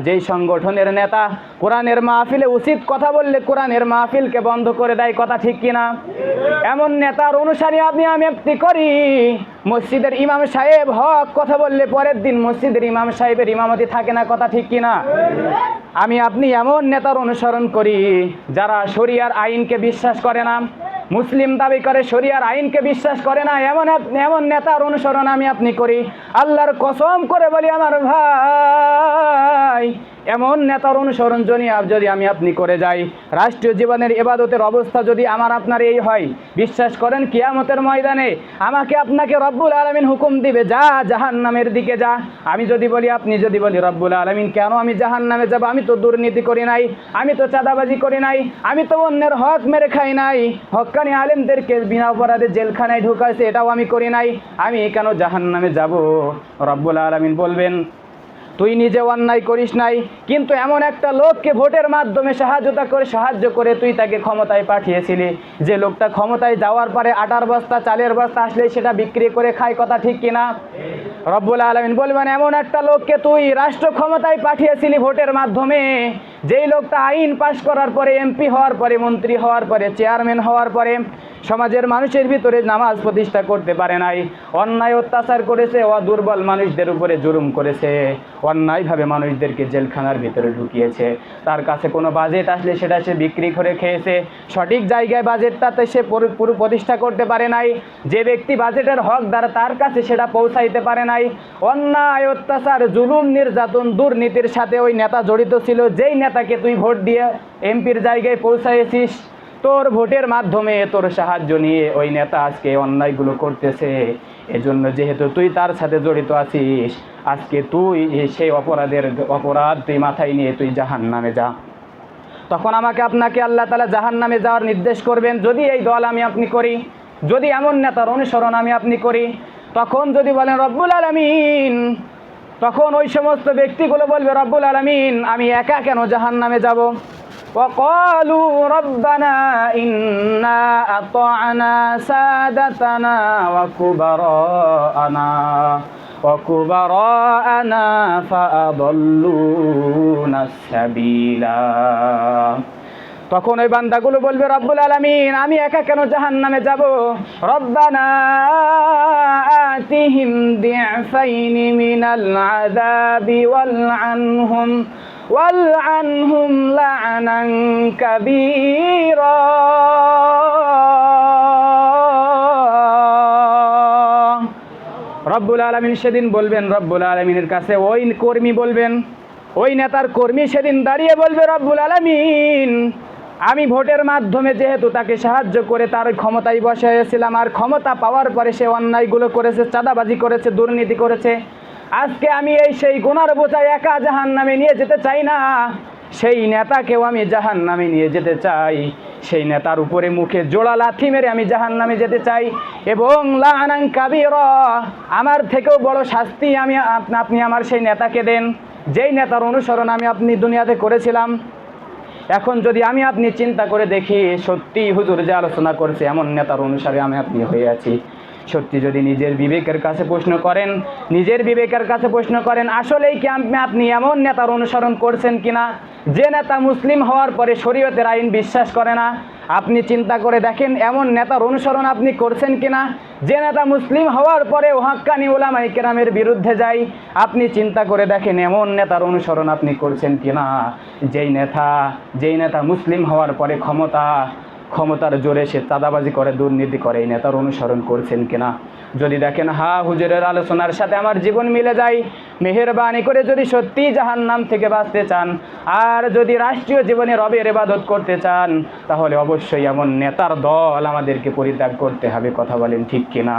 যেই সংগঠনের নেতা, কোরআনের মাহফিলে উচিত কথা বললে কোরআনের মাহফিলকে বন্ধ করে দেয় কথা ঠিক কিনা? এমন নেতার অনুসারী আপনি আমি একটি করি। মসজিদের ইমাম সাহেব হক কথা বললে পরের দিন মসজিদের ইমাম সাহেবের ইমামতি থাকে না কথা ঠিক কিনা? আমি, আপনি এমন নেতার অনুসরণ করি যারা শরিয়ার আইনকে বিশ্বাস করে না। মুসলিম দাবি করে, শরিয়ার আইনকে বিশ্বাস করে না, এমন এমন নেতার অনুসরণ আমি আপনি করি। আল্লাহর কসম করে বলি আমার ভাই এমন নেতার অনুসরণ যদি আমি আপনি করে যাই, রাষ্ট্রীয় জীবনের এবাদতের অবস্থা যদি আমার আপনার এই হয়, বিশ্বাস করেন কিয়ামতের ময়দানে আমাকে আপনাকে রব্বুল আলমিন হুকুম দিবে, যা জাহান নামের দিকে যা। আমি যদি বলি, আপনি যদি বলি, রব্বুল আলমিন, কেন আমি জাহান নামে যাব? আমি তো দুর্নীতি করি নাই, আমি তো চাঁদাবাজি করি নাই, আমি তো অন্যের হক মেরে খাই নাই। হক্কানি আলেমদেরকে বিনা অপরাধে জেলখানায় ঢুকাইছে, এটাও আমি করি নাই। আমি কেন জাহান নামে যাব? রব্বুল আলমিন বলবেন তুই নিজে অন্যায় করিস নাই, কিন্তু এমন একটা লোককে ভোটের মাধ্যমে সাহায্যতা করে সাহায্য করে তুই তাকে ক্ষমতায় পাঠিয়েছিলি। যে লোকটা ক্ষমতায় যাওয়ার পরে আটার বস্তা, চালের বস্তা আসলে সেটা বিক্রি করে খায় কথা ঠিক কিনা? রব্বুল আলমিন বলবেন, এমন একটা লোককে তুই রাষ্ট্র ক্ষমতায় পাঠিয়েছিলি ভোটের মাধ্যমে, যেই লোকটা আইন পাশ করার পরে এমপি হওয়ার পরে, মন্ত্রী হওয়ার পরে, চেয়ারম্যান হওয়ার পরে সমাজের মানুষের ভিতরে নামাজ প্রতিষ্ঠা করতে পারে নাই। অন্যায় অত্যাচার করেছে ও দুর্বল মানুষদের উপরে জুলুম করেছে। অন্যায়ভাবে মানুষদেরকে জেলখানার ভিতরে ঢুকিয়েছে। তার কাছে কোনো বাজেট আসলে সেটা সে বিক্রি করে খেয়েছে। সঠিক জায়গায় বাজেটটাতে সে পুরো পুরো প্রতিষ্ঠা করতে পারে নাই। যে ব্যক্তি বাজেটের হক দ্বারা তার কাছে সেটা পৌঁছাইতে পারে নাই। অন্যায় অত্যাচার, জুলুম, নির্যাতন, দুর্নীতির সাথে ওই নেতা জড়িত ছিল। যেই নেতাকে তুই ভোট দিয়ে এমপির জায়গায় পৌঁছাইছিস তোর ভোটের মাধ্যমে তোর সাহায্য নিয়ে ওই নেতা আজকে অন্যায়গুলো করতেছে। এজন্য যেহেতু তুই তার সাথে জড়িত আছিস, আজকে তুই সেই অপরাধের অপরাধ তুই মাথায় নিয়ে তুই জাহান নামে যা। তখন আমাকে আপনাকে আল্লাহ তালা জাহান নামে যাওয়ার নির্দেশ করবেন, যদি এই দল আমি আপনি করি, যদি এমন নেতার অনুসরণ আমি আপনি করি, তখন যদি বলেন, রব্বুল আলমিন, তখন ওই সমস্ত ব্যক্তিগুলো বলবে, রব্বুল আলমিন, আমি একা কেন জাহান নামে যাব? وقالوا ربنا إنا أطعنا سادتنا وكبراءنا وكبراءنا فأضلونا السبيلا তখন ওই বান্দাগুলো বলবে রব্বুল আলামিন আমি একা কেন জাহান নামে যাব রব্বানা আতিহিম দিফাইনি মিনাল আযাবি ওয়াল আনহুম والعنهم لعنا كبيرا রব্বুল আলমিন সেদিন বলবেন রব্বুল আলমিনের কাছে ওই কর্মী বলবেন ওই নেতার কর্মী সেদিন দাঁড়িয়ে বলবে রব্বুল আলমিন আমি ভোটের মাধ্যমে যেহেতু তাকে সাহায্য করে তার ক্ষমতায় বসাইছিলাম আর ক্ষমতা পাওয়ার পরে সে অন্যায়গুলো করেছে চাঁদাবাজি করেছে দুর্নীতি করেছে আজকে আমি এই সেই গুনার বোঝায় একা জাহান নামে নিয়ে যেতে চাই না। সেই নেতাকেও আমি জাহান নামে নিয়ে যেতে চাই। সেই নেতার উপরে মুখে জোড়া লাথি মেরে আমি জাহান নামে যেতে চাই। এবং লাহানাং কাবির, আমার থেকেও বড় শাস্তি আমি আপনি আমার সেই নেতাকে দেন। যেই নেতার অনুসরণ আমি আপনি দুনিয়াতে করেছিলাম। এখন যদি আমি আপনি চিন্তা করে দেখি সত্যি হুজুর যে আলোচনা করছে, এমন নেতার অনুসারে আমি আপনি হয়ে আছি। সত্যি যদি নিজের বিবেকের কাছে প্রশ্ন করেন, নিজের বিবেকের কাছে প্রশ্ন করেন, আসলেই কি আপনি আপনি এমন নেতার অনুসরণ করছেন কিনা? যে নেতা মুসলিম হওয়ার পরে শরীয়তের আইন বিশ্বাস করে না। আপনি চিন্তা করে দেখেন, এমন নেতার অনুসরণ আপনি করছেন কিনা? যে নেতা মুসলিম হওয়ার পরে ওহাক্কানি ওলামাই কেরামের বিরুদ্ধে যাই আপনি চিন্তা করে দেখেন, এমন নেতার অনুসরণ আপনি করছেন কিনা? যেই নেতা যেই নেতা মুসলিম হওয়ার পরে ক্ষমতা ক্ষমতার জোরে সে চাঁদাবাজি করে, দুর্নীতি করে, এই নেতার অনুসরণ করছেন কিনা? যদি দেখেন, হা, হুজুরের আলোচনার সাথে আমার জীবন মিলে যায়। মেহরবানি করে যদি সত্যিই জাহান নাম থেকে বাঁচতে চান, আর যদি রাষ্ট্রীয় জীবনে রবের এবাদত করতে চান, তাহলে অবশ্যই এমন নেতার দল আমাদেরকে পরিত্যাগ করতে হবে, কথা বলেন ঠিক কিনা?